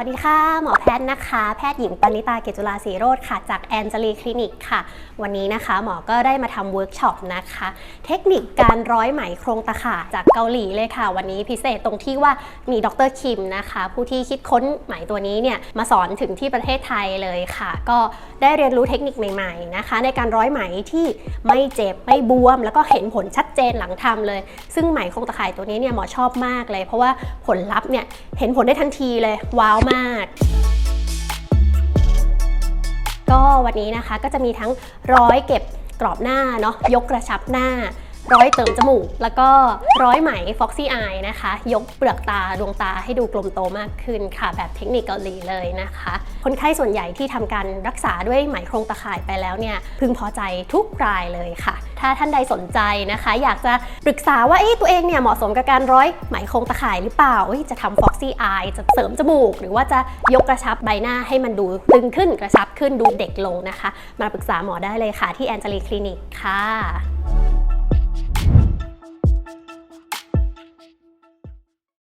วัสดีค่ะ หมอแพทย์นะคะ แพทย์หญิงปณิตาเกตุลาศรีโรธค่ะ จากแอนเจลีคลินิกค่ะ วันนี้นะคะ หมอก็ได้มาทำเวิร์กช็อปนะคะ เทคนิคการร้อยไหมโครงตะข่ายจากเกาหลีเลยค่ะ วันนี้พิเศษตรงที่ว่ามีดรคิมนะคะ ผู้ที่คิดค้นไหมตัวนี้เนี่ยมาสอนถึงที่ประเทศไทยเลยค่ะ ก็ได้เรียนรู้เทคนิคใหม่ๆนะคะ ในการร้อยไหมที่ไม่เจ็บไม่บวม แล้วก็เห็นผลชัดเจนหลังทำเลย ซึ่งไหมโครงตะข่ายตัวนี้เนี่ยหมอชอบมากเลย เพราะว่าผลลัพธ์เนี่ยเห็นผลได้ทันทีเลยว้าวมากก็วันนี้นะคะก็จะมีทั้งร้อยเก็บกรอบหน้าเนาะยกกระชับหน้า ร้อยเติมจมูก แล้วก็ร้อยไหม Foxy Eye นะคะ ยกเปลือกตาดวงตาให้ดูกลมโตมากขึ้นค่ะ แบบเทคนิคเกาหลีเลยนะคะ คนไข้ส่วนใหญ่ที่ทำการรักษาด้วยไหมโครงตะข่ายไปแล้วเนี่ยพึงพอใจทุกรายเลยค่ะ ถ้าท่านใดสนใจนะคะ อยากจะปรึกษาว่าเอ๊ะตัวเองเนี่ยเหมาะสมกับการร้อยไหมโครงตะข่ายหรือเปล่าจะทำ Foxy Eye จะเสริมจมูก หรือว่าจะยกกระชับใบหน้าให้มันดูตึงขึ้นกระชับขึ้นดูเด็กลงนะคะ มาปรึกษาหมอได้เลยค่ะที่แอนเจลีคลินิกค่ะ